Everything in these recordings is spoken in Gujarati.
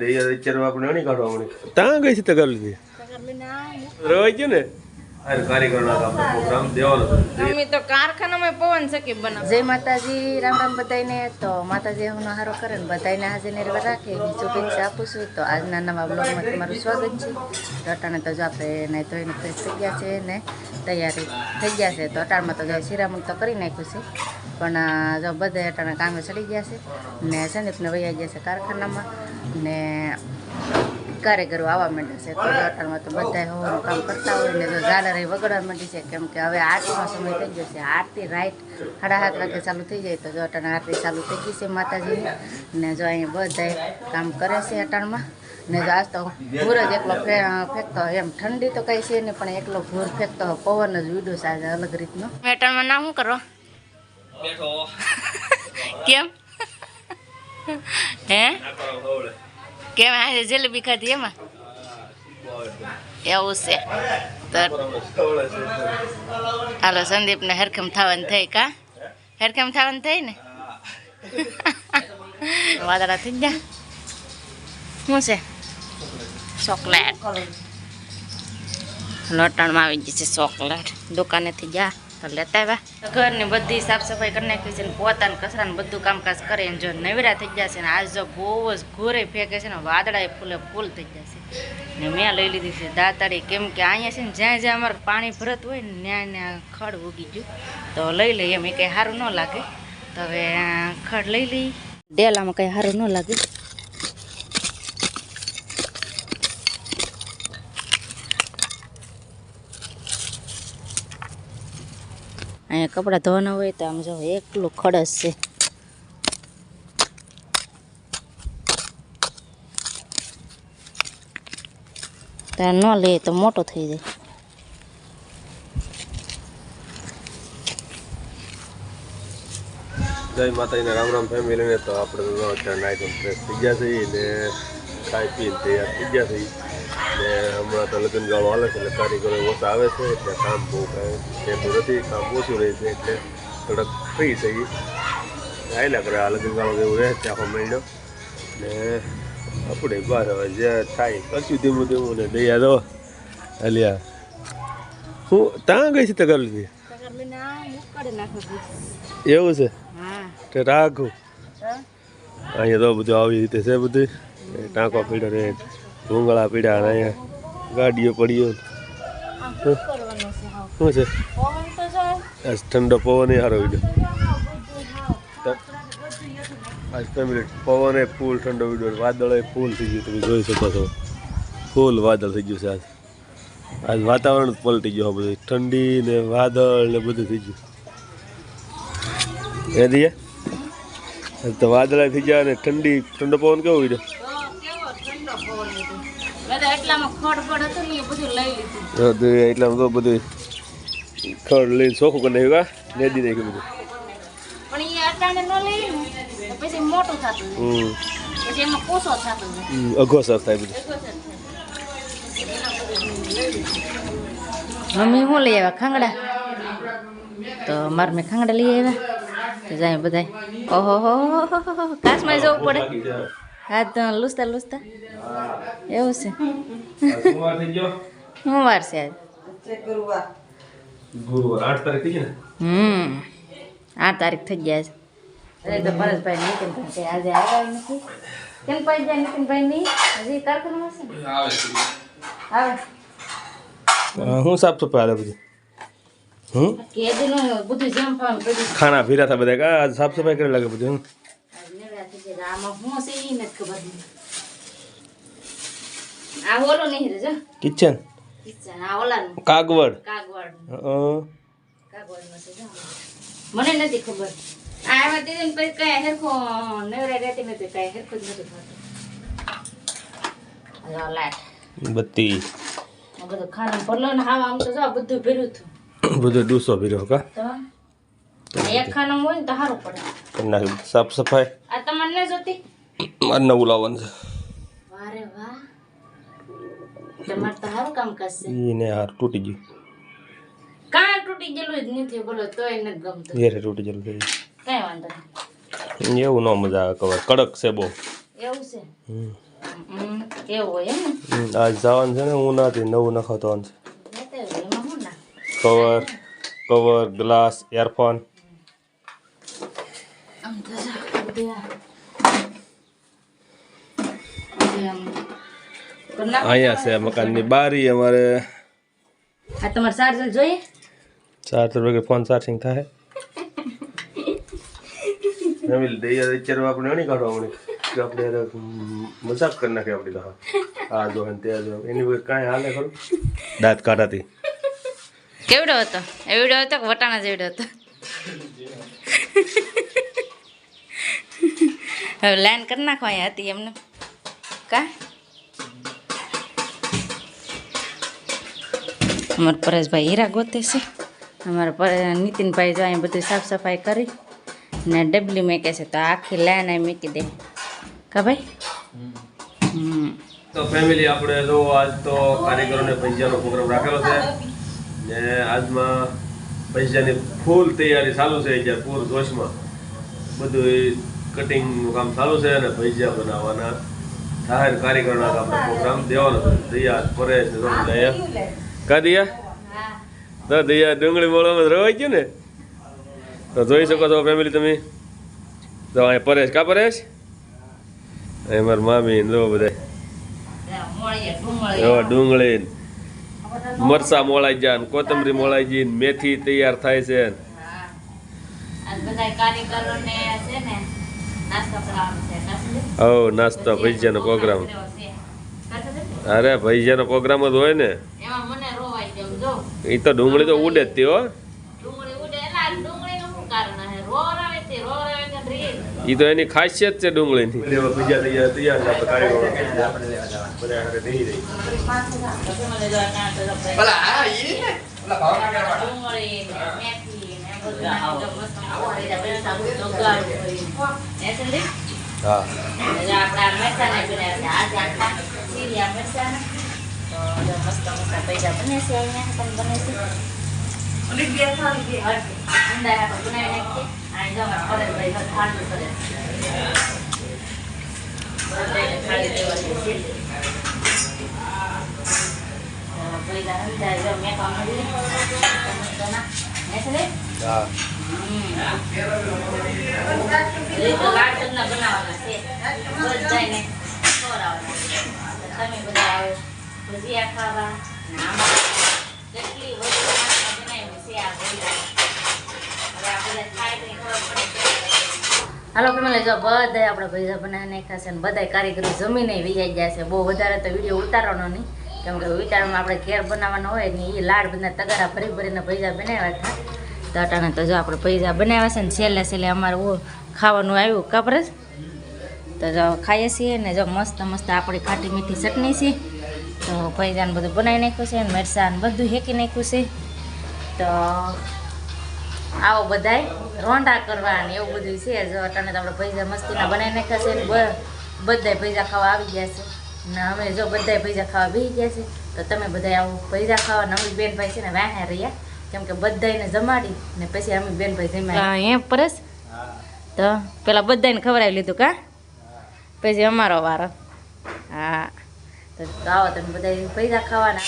દૈયા અત્યારે આપણે અણી કાઢવા મળી. ત્યાં ગઈ છે તે કરી લીધી રવાઈ ગયું ને? અરે કારીગરનો આપણે પ્રોગ્રામ દેવાનો છે. અમે તો કારખાનામાં પવન સકી જય માતાજી રામ રામ બધાને તો માતાજી હું હારો કરે ને બધાને હાજર નિર્ભર રાખે. એવી શુભેચ્છા આપું છું. તો આજના નવા બ્લોગમાં તમારું સ્વાગત છે. તો અટાણે તો જો આપણે નહીં ધોઈને ફ્રેશ થઈ ગયા છે ને તૈયારી થઈ ગયા છે. તો અટાણમાં તો જો શિરામણ તો કરી નાખ્યું છે. પણ આ જો બધા અટાણા કામે ચડી ગયા છે ને સંદીપને વૈયા ગયા છે કારખાનામાં. ને કારીગરો આવવા માંડે છે. તો અટાણમાં તો બધા હોવાનું કામ કરતા હોય ને તો ઝાલર એ વગડવા માંડી છે. કેમ કે હવે આરતીનો સમય થઈ ગયો છે. આરતી રાઈટ સાડા સાત વાગે ચાલુ થઈ જાય તો જો અટાણ આરતી ચાલુ થઈ ગઈ છે માતાજીની. ને જો અહીંયા બધા કામ કરે છે અટાણમાં. ને જો આજ તો ભૂર જ એકલો ફે- ફેંકતો એમ ઠંડી તો કઈ છે નહીં પણ એકલો ભૂર ફેંકતો પવન જ વીડો આજે અલગ રીતનો. અટાણમાં ના શું કરો? કેમ? હે? કેમ આજે જલેબી ખાધી એમાં? એવું છે. તો હાલો, સંદીપને હરખમ થવાનું થઈ કા? હરખમ થવાનું થઈ ને? વાદળા થઈ ગયા. શું છે? ચોકલેટ. લોટણમાં આવી ગઈ છે ચોકલેટ. દુકાનેથી ગયા તો લેતા આવ્યા. ઘરની બધી સાફ સફાઈ કરી નાખી છે ને પોતાને કચરાને બધું કામકાજ કરે ને જો નવરા થઈ ગયા છે ને આજ જો બહુ જ ઘોરે ફેંકે છે ને વાદળાએ ફૂલે ફૂલ થઈ ગયા છે. ને મેં લઈ લીધી છે દાતાડી. કેમ કે અહીંયા છે ને જ્યાં જ્યાં અમારે પાણી ભરત હોય ને ત્યાં ત્યાં ખડ ઉગી ગયું. તો લઈ લઈએ, એમ એ કંઈ સારું ન લાગે. તો હવે ખડ લઈ લઈ ડેલામાં કંઈ સારું ન લાગે. અહીંયા કપડાં ધોવાના હોય તો આમ જો એકલું ખડસ છે. ત્યાં ન લે તો મોટો થઈ જાય. જય માતાજીને રામ રામ ફેમિલીને તો આપણે અત્યારે નાઇટ ફ્રેશ થઈ ગયા છીએ ને ખાઈ પીને તૈયાર થઈ ગયા છીએ. ને હમણાં તો લગ્ન ગાળો હાલે છે એટલે કારીગરો ઓછા આવે છે એટલે કામ બહુ કાંઈ થતું નથી કામ ઓછું રહે છે એટલે થોડાક ફ્રી થઈ આવેલા કરે આ લગ્ન ગાળો જેવું રહે છે આખો મહિનો ને આપણે બહાર હવે જે થાય કરશું ધીમું ધીમું ને દયા દો અલ્યા હું ત્યાં ગઈ છે તે કરી એવું છે? તે રાખું. અહીંયા તો બધું આવી રીતે છે બધું. ટાંકો ટાંકો રહે રે ભૂંગળા પીડ્યા અહીંયા ગાડીઓ પડ્યો શું છે આજ ઠંડો પવન એ સારો વીડિયો. આજ ફેમિલી પવન એ ફૂલ ઠંડો વીડિયો વાદળ એ ફૂલ થઈ ગયું તમે જોઈ શકો છો. ફૂલ વાદળ થઈ ગયું છે આજ. આજ વાતાવરણ પલટી ગયું બધું. ઠંડી ને વાદળ ને બધું થઈ ગયું. એ દિયા? તો વાદળા થઈ ગયા ને ઠંડી ઠંડો પવન કેવો હોય એટલામાં ખડ પડ હતું ને એ બધું લઈ લીધું એટલામાં તો બધું ખડ લઈને ચોખ્ખું કરી નાખ્યું કા નેદી નાખ્યું બધું પણ એ અટાણે ન લઈ ને પછી મોટું થતું હમ પછી એમાં કોસો થતો જાય અઘો સર થાય બધું મમ્મી શું લઈ આવ્યા ખાંગડા તો મારે મેં ખાંગડા લઈ આવ્યા તો જાય બધા ઓહો હો કાચમાં જવું પડે હાથ તો લૂસતા લૂસતા એવું છે શું વાર છે આજ ગુરુવાર આઠ તારીખ થઈ ગઈ ને હમ આઠ તારીખ થઈ ગયા છે અરે તો પરેશભાઈ નીતિનભાઈ છે આજે આવ્યા નથી કેમ પાઈ જાય નીતિનભાઈ ની હજી કારખાનામાં છે ને? આવે હું સાફ સફાઈ હાલે બધું હમ કેદીનું બધું જેમ ફાવે બધું ખાના ભીરા થા બધા કા આજ સાફ સફાઈ કરી લાગે બધું આમાં છે નથી ખબર આ ઓલો નહીં રે જો. કિચન? કિચન આ ઓલાનું. કાગવડ. કાગવાડ અ, છે જો. મને નથી ખબર. આ એમાં પછી કઈ હેરખો નવરા રહેતી નથી કઈ હેરખો જ નથી ખબર લાઈટ બત્તી. બધું ખાનું ને હા આમ તો જો બધું ભેરું હતું. બધું ડૂસો ભીરો કા? તો? એક ખાનું હોય ને તો સારું પડે. કરી નાખ્યું. સાફ સફાઈ. આ જોતી? મારે નવું લાવવાનું છે. વારે વાહ. તમારે તો સારું કામ કરશે એને હાર તૂટી ગયું. કાં તૂટી ગયેલું જ નથી. બોલો તોય નથી ગમતું. ઘેરે તૂટી ગયેલું છે. કઈ વાંધો નહીં. એવું ન મજા આવે કવર કડક છે બહુ. એવું છે? હમ. હમ, એવું હોય એમ આજ જવાનું છે ને હું નથી નવું નખાવવાનું છે. કવર કવર ગ્લાસ એરફોન આમ તો જો બધે આ. બધે આમ કરી નાખો. અહીંયા છે મકાનની બારી અમારે આ તમારે ચાર્જર જોઈએ? ચાર્જર વગર ફોન ચાર્જિંગ થાય. નવીલ દૈયા અત્યારે આપણે નહીં કાઢવા આપણે કે આપણે મજાક કરી નાખે આપણી તો આ જો ને તે જો. એની વગર કાંઈ હાલે ખરું? દાંત કાઢાતી. કેવડો હતો? એવડો હતો કે વટાણા જેવડો હતો? હવે લાઈન કરી નાખો અહીંયા હતી એમને. કા? અમારા પરેશભાઈ હીરા ગોતે છે. અમારા નીતિનભાઈ જો અહીં બધી સાફ સફાઈ કરી ને ડબલી મેકે છે, તો આખી લાઈન અહીં મૂકી દે. કા ભાઈ? તો ફેમિલી આપણે જો આજ તો કારીગરોને પૈસાનો પ્રોગ્રામ રાખેલો છે ને આજમાં પૈસાની ફૂલ તૈયારી ચાલુ છે અહીંયા પૂર જોશમાં. બધું કટિંગનું કામ ચાલુ છે અને ભજીયા બનાવવાના. જાહેર કારીગરોના કામ પ્રોગ્રામ દેવાનો દૈયા પરેશ ને દયા. કા દિયા? તો દયા ડુંગળી મોળામાં રવાઈ ગયું ને? તો જોઈ શકો છો ફેમિલી તમે. તો અહીંયા પરેશ કા પરેશ? અહીં મારા મામી ને જો બધા. ડુંગળી. મરસા મોળાઈ જાય કોથમરી મોળાઈ ને મેથી તૈયાર થાય છે. ને. બધા કારીગરોને ને છે કાસું? હવ નાસ્તો ભજીયાનો પ્રોગ્રામ. અરે ભજીયાનો પ્રોગ્રામ જ હોય ને. એમાં મને રોવાઈ ગયું જો. એ તો ડુંગળી તો ઉડે જ તે હો. એ તો એની ખાસિયત છે ડુંગળીની. ભજીયા તૈયાર ડુંગળી ને મેથી ને બધું નાખી તો મસ્ત મસ્ત થઈ જાય. પેલા સાબુ ચોગાડું કરીને. હા પૈસા પૈસા. હાલો ફેમિલી, જો બધા આપણે ભજીયા બનાવી નાખ્યા છે અને બધા કારીગરો જમીને વિજાઈ ગયા છે બહુ વધારે તો વીડિયો ઉતારવાનો નહીં કેમ કે વિચારમાં આપણે ઘેર બનાવવાનો હોય ને એ લાડ બધા તગારા ભરી ભરીને ભજીયા બનાવ્યા હતા તો અટાણે તો જો આપણે પૈસા બનાવ્યા છે ને છેલ્લે છેલ્લે અમારે ખાવાનું આવ્યું જ તો જો ખાઈએ છીએ ને જો મસ્ત મસ્ત આપણી ખાટી મીઠી ચટણી છે. તો પૈસાને બધું બનાવી નાખ્યું છે ને મરચાં ને બધું હેકી નાખ્યું છે. તો આવો બધાય રોંડા કરવા ને એવું બધું છે. જો અટાણે તો આપણે પૈસા મસ્તીના બનાવી નાખ્યા છે ને બ- બધાય પૈસા ખાવા આવી ગયા છે. ને અમે જો બધાય પૈસા ખાવા બેસી ગયા છે. તો તમે બધા આવું પૈસા ખાવા. નવી બેન બેનભાઈ છે ને વાહ્યા રહ્યા. કેમ કે બધાને જમાડી ને પછી અમે બેનભાઈ જમ્યા. એમ પરસ તો પેલા બધાને ખવડાવી લીધું કા? પછી અમારો વારો. હા. તો આવો તમે બધા પૈસા ખાવાના.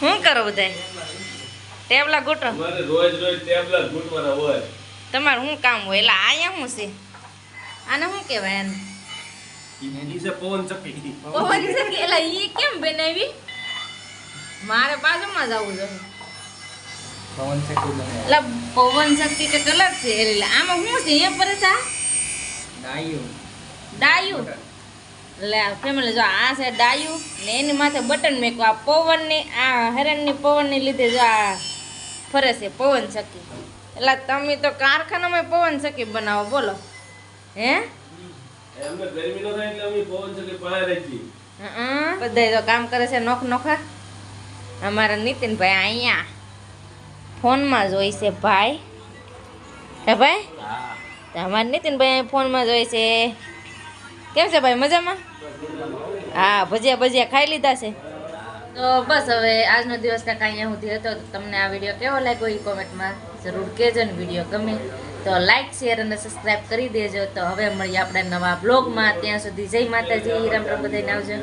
શું કરો બધા ટેબલા ગોટો રોજ રોજ ટેબલા જ હોય. તમારું શું કામ હોય? એટલે અહીંયા શું છે? આને શું કહેવાય એને પવન ચક્કી પવન શક્તિ એટલે ઈ કેમ બનાવી? મારે બાજુમાં જવું જોઈએ એટલે પવન શક્તિ કે કલર છે એટલે આમાં શું છે એ પર છે આ? ડાયુ. એટલે ફેમિલી જો આ છે ડાયુ ને એની માથે બટન મેકવું આ પવનની આ હેરનની પવનની લીધે જો આ ફરે છે પવન એટલે તમે તો કારખાનામાં પવન શક્તિ બનાવો બોલો. હે? ગરમી નો થાય એટલે અમે પવન ચક્કી પાસે રાખી બધા તો કામ કરે છે નોખ નોખા. અમારા નીતિનભાઈ અહીંયા ફોનમાં જોઈ છે ભાઈ. હે ભાઈ? અમારા નીતિનભાઈ અહીંયા ફોનમાં જોઈ છે. કેમ છે ભાઈ, મજામાં? હા, ભજીયા ભજીયા ખાઈ લીધા છે? તો બસ હવે આજનો દિવસ કાંઈ અહીંયા સુધી હતો. તમને આ વીડિયો કેવો લાગ્યો એ કોમેન્ટમાં જરૂર કહેજો ને વીડિયો ગમે તો લાઇક શેર અને સબસ્ક્રાઈબ કરી દેજો. તો હવે મળીએ આપણે નવા બ્લોગમાં ત્યાં સુધી જય માતાજી. રામ રામ બધાને આવજો.